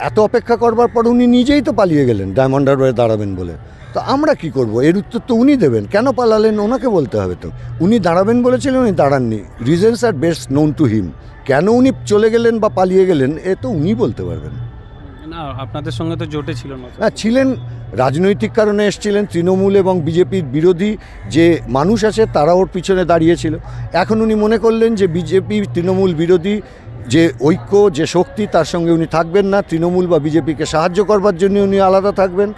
এত অপেক্ষা করবার পর উনি নিজেই তো পালিয়ে গেলেন ডায়মন্ড হারবারে দাঁড়াবেন বলে। তো আমরা কি করব? এর উত্তর তো উনি দেবেন। কেন পালালেন? ওনাকে বলতে হবে তো। উনি দাঁড়াবেন বলেছিলেন উনি দাঁড়াননি। Reasons are best known to him কেন উনি চলে গেলেন বা পালিয়ে গেলেন এ তো উনি বলতে পারবেন। না আপনাদের সঙ্গে তো জোটে ছিল না হ্যাঁ ছিলেন রাজনৈতিক কারণে এসছিলেন তৃণমূল এবং বিজেপির বিরোধী যে মানুষ আছে তারা ওর পিছনে দাঁড়িয়েছিল। এখন উনি মনে করলেন যে বিজেপি তৃণমূল বিরোধী যে ঐক্য, যে শক্তি, তার সঙ্গে উনি থাকবেন না। তৃণমূল বা বিজেপিকে সাহায্য করবার জন্য উনি আলাদা থাকবেন।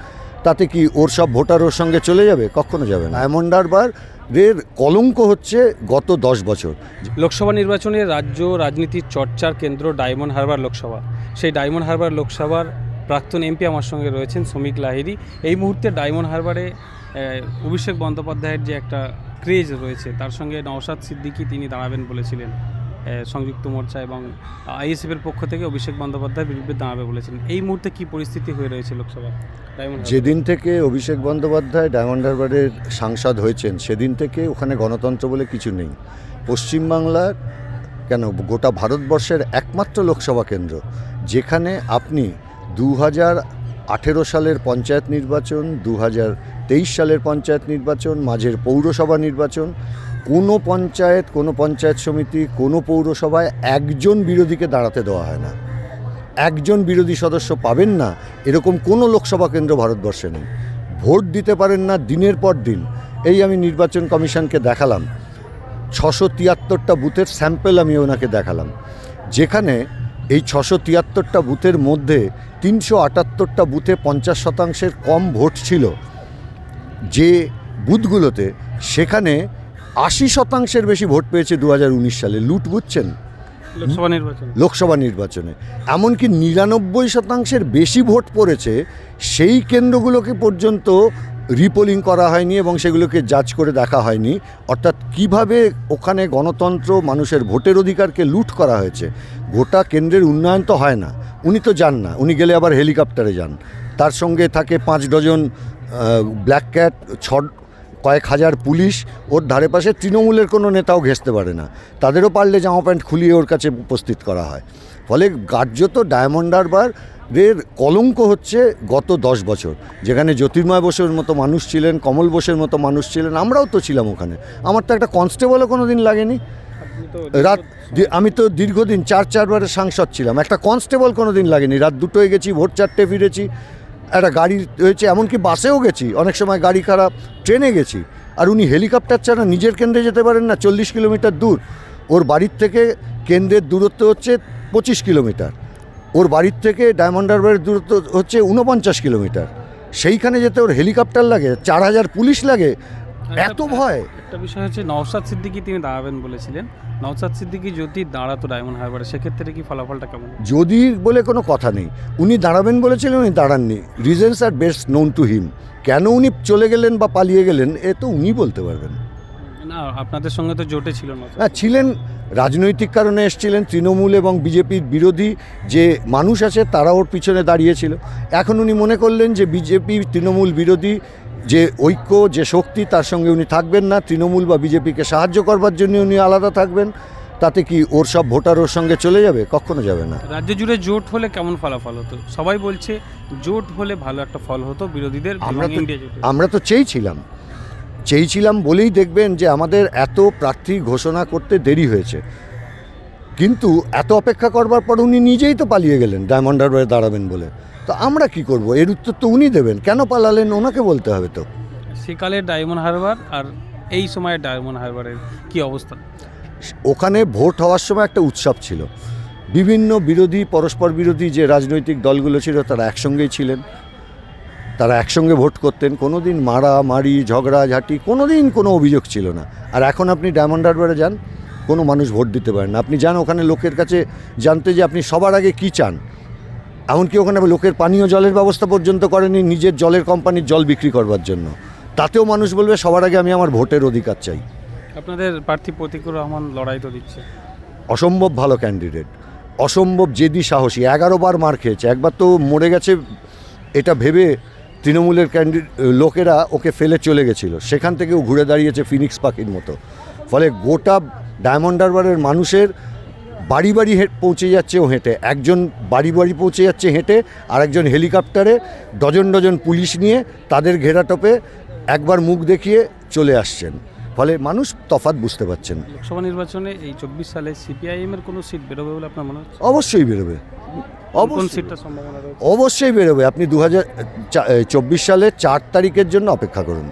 তাতে কি ওর সব ভোটার ওর সঙ্গে চলে যাবে? কখনো যাবে না। ডায়মন্ড হারবার এর কলঙ্ক হচ্ছে গত দশ বছর। লোকসভা নির্বাচনে রাজ্য রাজনীতির চর্চার কেন্দ্র ডায়মন্ড হারবার লোকসভা। সেই ডায়মন্ড হারবার লোকসভার প্রাক্তন এমপি আমার সঙ্গে রয়েছেন শ্রমিক লাহিরি এই মুহূর্তে ডায়মন্ড হারবারে অভিষেক বন্দ্যোপাধ্যায়ের যে একটা ক্রেজ রয়েছে, তার সঙ্গে নওশাদ সিদ্দিকি তিনি দাঁড়াবেন বলেছিলেন। সংযুক্ত মোর্চা এবং আইএসএফের পক্ষ থেকে অভিষেক বন্দ্যোপাধ্যায় বিরুদ্ধে দাঁড়াবে বলেছেন। এই মুহূর্তে কি পরিস্থিতি হয়ে রয়েছে লোকসভা যেদিন থেকে অভিষেক বন্দ্যোপাধ্যায় ডায়মন্ড হারবারের সাংসদ হয়েছেন, সেদিন থেকে ওখানে গণতন্ত্র বলে কিছু নেই। পশ্চিমবাংলার কেন, গোটা ভারতবর্ষের একমাত্র লোকসভা কেন্দ্র, যেখানে আপনি দু হাজার আঠেরো সালের পঞ্চায়েত নির্বাচন দু হাজার তেইশ সালের পঞ্চায়েত নির্বাচন, মাঝের পৌরসভা নির্বাচন কোনো পঞ্চায়েত কোনো পঞ্চায়েত সমিতি, কোনো পৌরসভায় একজন বিরোধীকে দাঁড়াতে দেওয়া হয় না। একজন বিরোধী সদস্য পাবেন না, এরকম কোনো লোকসভা কেন্দ্র ভারতবর্ষে নেই। ভোট দিতে পারেন না দিনের পর দিন। এই আমি নির্বাচন কমিশনকে দেখালাম। ছশো তিয়াত্তরটা বুথের স্যাম্পেল আমি ওনাকে দেখালাম। যেখানে এই ছশো তিয়াত্তরটা বুথের মধ্যে তিনশো আটাত্তরটা বুথে পঞ্চাশ শতাংশের কম ভোট ছিল। যে বুথগুলোতে সেখানে আশি শতাংশের বেশি ভোট পেয়েছে দু হাজার উনিশ সালে। লুট বুঝছেন? লোকসভা নির্বাচন। লোকসভা নির্বাচনে। এমনকি নিরানব্বই শতাংশের বেশি ভোট পড়েছে সেই কেন্দ্রগুলোকে পর্যন্ত রিপোলিং করা হয়নি এবং সেগুলোকে জাজ করে দেখা হয়নি। অর্থাৎ কীভাবে ওখানে গণতন্ত্র মানুষের ভোটের অধিকারকে লুট করা হয়েছে গোটা কেন্দ্রের উন্নয়ন তো হয় না। উনি তো যান না। উনি গেলে আবার হেলিকপ্টারে যান। তার সঙ্গে থাকে পাঁচ ডজন ব্ল্যাক ক্যাট ছ কয়েক হাজার পুলিশ, ওর ধারে পাশে তৃণমূলের কোনো নেতাও ঘেঁচতে পারে না। তাদেরও পারলে জামা প্যান্ট খুলিয়ে ওর কাছে উপস্থিত করা হয়। ফলে কার্যত ডায়মন্ড হারবার কলঙ্ক হচ্ছে গত দশ বছর। যেখানে জ্যোতির্ময় বোসের মতো মানুষ ছিলেন, কমল বোসের মতো মানুষ ছিলেন, আমরাও তো ছিলাম ওখানে। আমার তো একটা কনস্টেবলও কোনো দিন লাগেনি। রাত আমি তো দীর্ঘদিন চার, চারবারের সাংসদ ছিলাম। একটা কনস্টেবল কোনো দিন লাগেনি। রাত দুটোয় গেছি, ভোর চারটে ফিরেছি। একটা গাড়ি রয়েছে, এমনকি বাসেও গেছি। অনেক সময় গাড়ি খারাপ ট্রেনে গেছি। আর উনি হেলিকপ্টার ছাড়া নিজের কেন্দ্রে যেতে পারেন না, চল্লিশ কিলোমিটার দূর। ওর বাড়ির থেকে কেন্দ্রের দূরত্ব হচ্ছে পঁচিশ কিলোমিটার। ওর বাড়ির থেকে ডায়মন্ড হারবারের দূরত্ব হচ্ছে উনপঞ্চাশ কিলোমিটার। সেইখানে যেতে ওর হেলিকপ্টার লাগে, চার হাজার পুলিশ লাগে এত ভয়? একটা বিষয় হচ্ছে নওশাদ সিদ্দিকী তিনি দাঁড়াবেন বলেছিলেন। নওশাদ সিদ্দিকী যদি দাঁড়াতো ডায়মন্ড হারবারে সেক্ষেত্রে কি ফলাফলটা কেমন যদি বলে কোনো কথা নেই উনি দাঁড়াবেন বলেছিলেন উনি দাঁড়াননি। Reasons are best known to him কেন উনি চলে গেলেন বা পালিয়ে গেলেন এ তো উনি বলতে পারবেন। না আপনাদের সঙ্গে তো জোটে ছিল না হ্যাঁ ছিলেন রাজনৈতিক কারণে এসছিলেন তৃণমূল এবং বিজেপির বিরোধী যে মানুষ আছে তারা ওর পিছনে দাঁড়িয়েছিল। এখন উনি মনে করলেন যে বিজেপি তৃণমূল বিরোধী যে ঐক্য যে শক্তি তার সঙ্গে উনি থাকবেন না। তৃণমূল বা বিজেপিকে সাহায্য করবার জন্য উনি আলাদা থাকবেন। তাতে কি ওর সব ভোটার ওর সঙ্গে চলে যাবে? কখনো যাবে না। রাজ্য জুড়ে জোট হলে কেমন ফলাফল হতো? সবাই বলছে জোট হলে ভালো একটা ফল হতো বিরোধীদের আমরা তো আমরা তো চেয়েছিলাম। চেয়েছিলাম বলেই দেখবেন যে আমাদের এত প্রার্থী ঘোষণা করতে দেরি হয়েছে। কিন্তু এত অপেক্ষা করবার পর উনি নিজেই তো পালিয়ে গেলেন ডায়মন্ড হারবারে দাঁড়াবেন বলে। তো আমরা কি করব? এর উত্তর তো উনি দেবেন। কেন পালালেন? ওনাকে বলতে হবে তো। সেকালে ডায়মন্ড হারবার আর এই সময় ডায়মন্ড হারবারের কি অবস্থা? ওখানে ভোট হওয়ার সময় একটা উৎসব ছিল। বিভিন্ন বিরোধী পরস্পর বিরোধী যে রাজনৈতিক দলগুলো ছিল তারা একসঙ্গেই ছিলেন। তারা একসঙ্গে ভোট করতেন। কোনো দিন মারা মারি ঝগড়াঝাটি কোনো দিন কোনো অভিযোগ ছিল না। আর এখন আপনি ডায়মন্ড হারবারে যান কোনো মানুষ ভোট দিতে পারেন না। আপনি যান ওখানে লোকের কাছে জানতে যে আপনি সবার আগে কী চান। এমনকি ওখানে লোকের পানীয় জলের ব্যবস্থা পর্যন্ত করেনি নিজের জলের কোম্পানির জল বিক্রি করবার জন্য। তাতেও মানুষ বলবে সবার আগে আমি আমার ভোটের অধিকার চাই। আপনাদের প্রার্থী প্রতিকুর রহমান লড়াই তো দিচ্ছে। অসম্ভব ভালো ক্যান্ডিডেট অসম্ভব জেদি সাহসী। এগারো বার মার খেয়েছে। একবার তো মরে গেছে এটা ভেবে তৃণমূলের ক্যান্ডি লোকেরা ওকে ফেলে চলে গেছিল। সেখান থেকেও ঘুরে দাঁড়িয়েছে ফিনিক্স পাখির মতো। ফলে গোটা ডায়মন্ড হারবারের মানুষের বাড়ি বাড়ি হে পৌঁছে যাচ্ছে ও হেঁটে। একজন বাড়ি বাড়ি পৌঁছে যাচ্ছে হেঁটে আর একজন হেলিকপ্টারে ডজন ডজন পুলিশ নিয়ে তাদের ঘেরাটোপে একবার মুখ দেখিয়ে চলে আসছেন। ফলে মানুষ তফাৎ বুঝতে পারছেন। লোকসভা নির্বাচনে এই চব্বিশ সালে সিপিআইএম এর কোনো সিট বেরোবে বলে আপনার মনে হচ্ছে? অবশ্যই বেরোবে। অবশ্যই বেরোবে। আপনি দু হাজার চব্বিশ সালে চার তারিখের জন্য অপেক্ষা করুন।